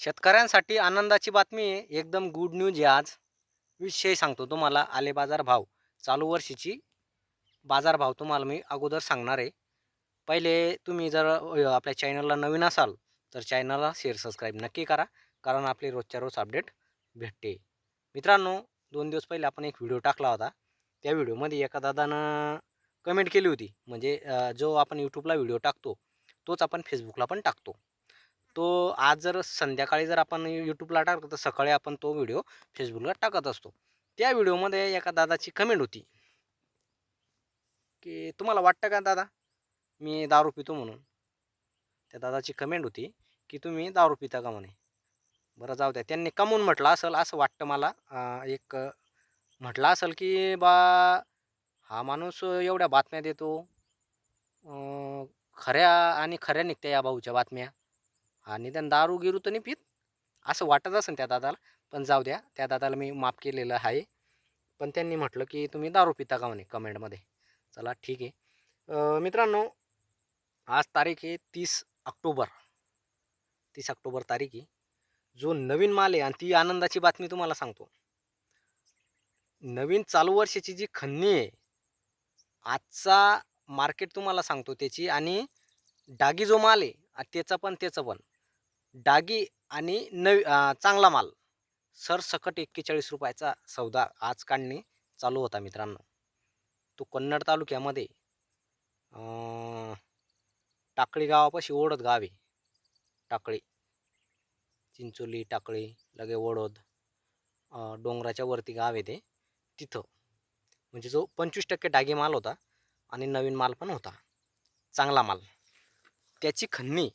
शेतकऱ्यांसाठी आनंदाची बातमी आहे. एकदम गुड न्यूज आहे आज. विषय सांगतो तुम्हाला. आले बाजार भाव. चालू वर्षीची बाजारभाव तुम्हाला मी अगोदर सांगणार आहे. पहिले तुम्ही जर आपल्या चॅनलला नवीन असाल तर चॅनलला शेअर सबस्क्राईब नक्की करा. कारण आपले रोजच्या रोज अपडेट भेटते. मित्रांनो दोन दिवस पहिले आपण एक व्हिडिओ टाकला होता. त्या व्हिडिओमध्ये एका दादानं कमेंट केली होती. म्हणजे जो आपण यूट्यूबला व्हिडिओ टाकतो तोच आपण फेसबुकला पण टाकतो. तो आज जर संध्याकाळी जर आपण यूट्यूबला टाकतो तर सकाळी आपण तो व्हिडिओ फेसबुकला टाकत असतो. त्या व्हिडिओमध्ये एका दादाची कमेंट होती. की तुम्हाला वाटतं का दादा? मी दारू पितो म्हणून. त्या दादाची कमेंट होती की तुम्ही दारू पिता का म्हणे? बरं जाऊ द्या. त्यांनी कमवून म्हटलं असेल असं वाटतं मला. एक म्हटलं असेल की बा हा माणूस एवढ्या बातम्या देतो. खऱ्या आणि खऱ्या निघत्या या भाऊच्या बातम्या. आणि त्या दारू गिरू तर नाही पित. असं वाटत असेल त्या दादाला पण जाऊ द्या त्या दादाला मी माफ केलेलं आहे. पण त्यांनी म्हटलं की तुम्ही दारू पिता का म्हणे कमेंटमध्ये चला ठीक आहे. मित्रांनो आज तारीख आहे तीस ऑक्टोबर. तीस ऑक्टोबर तारीख आहे. जो नवीन माल आहे आणि ती आनंदाची बातमी तुम्हाला सांगतो. नवीन चालू वर्षाची जी खन्नी आहे आजचा मार्केट तुम्हाला सांगतो त्याची आणि डागी जो माल आहे त्याचा पण त्याचं पण. डागी आणि नवी चांगला माल. सरसकट एक्केचाळीस रुपयाचा सौदा आज काढणे चालू होता मित्रांनो. तो कन्नड तालुक्यामध्ये टाकळी गावापाशी ओढत गाव आहे. टाकळी. चिंचोली टाकळी लगे ओढोद डोंगराच्या वरती गाव आहे ते. तिथं. म्हणजे जो पंचवीस टक्के डागी माल होता आणि नवीन माल पण होता. चांगला माल. त्याची खन्नी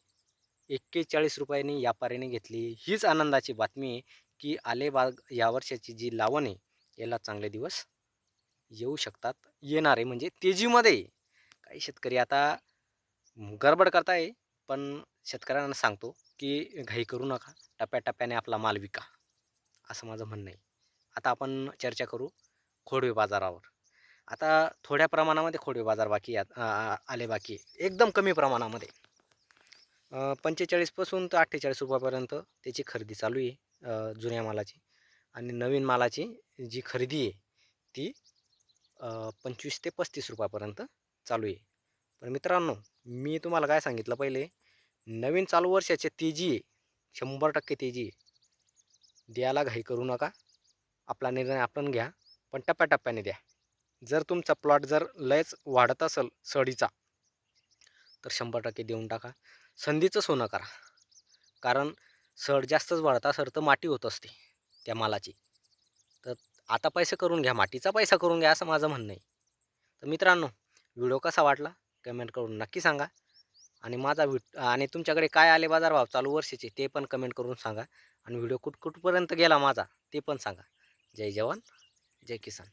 एक्केचाळीस रुपयांनी व्यापाऱ्याने घेतली. हीच आनंदाची बातमी आहे की आलेबाग या वर्षाची जी लावण आहे याला चांगले दिवस येऊ शकतात येणार आहे. म्हणजे तेजीमध्ये काही शेतकरी आता गडबड करताय पण शेतकऱ्यांना सांगतो की घाई करू नका टप्प्याटप्प्याने आपला माल विका असं माझं म्हणणं आहे. आता आपण चर्चा करू खोडवे बाजारावर. आता थोड्या प्रमाणामध्ये खोडवे बाजार बाकी आले बाकी एकदम कमी प्रमाणामध्ये. पंचेचाळीसपासून तर अठ्ठेचाळीस रुपयापर्यंत त्याची खरेदी चालू आहे जुन्या मालाची. आणि नवीन मालाची जी खरेदी आहे ती पंचवीस ते पस्तीस रुपयापर्यंत चालू आहे. पण मित्रांनो मी तुम्हाला काय सांगितलं पहिले नवीन चालू वर्षाची तेजी आहे शंभर टक्के तेजी आहे द्यायला घाई करू नका. आपला निर्णय आपण घ्या पण टप्प्याटप्प्याने द्या. जर तुमचा प्लॉट जर लयच वाढत असेल सडीचा तर शंभर टक्के देऊन टाका. संधीचं सोनं करा. कारण सड जास्तच वाढता सर तर माती होत असते त्या मालाची. तर आता पैसे करून घ्या मातीचा पैसा करून घ्या असं माझं म्हणणं आहे. तर मित्रांनो व्हिडिओ कसा वाटला? कमेंट करून नक्की सांगा. आणि माझा व्हिट आणि तुमच्याकडे काय आले बाजारभाव चालू वर्षाचे ते पण कमेंट करून सांगा. आणि व्हिडिओ कुठ कुठपर्यंत गेला माझा ते पण सांगा. जय जवान जय किसान.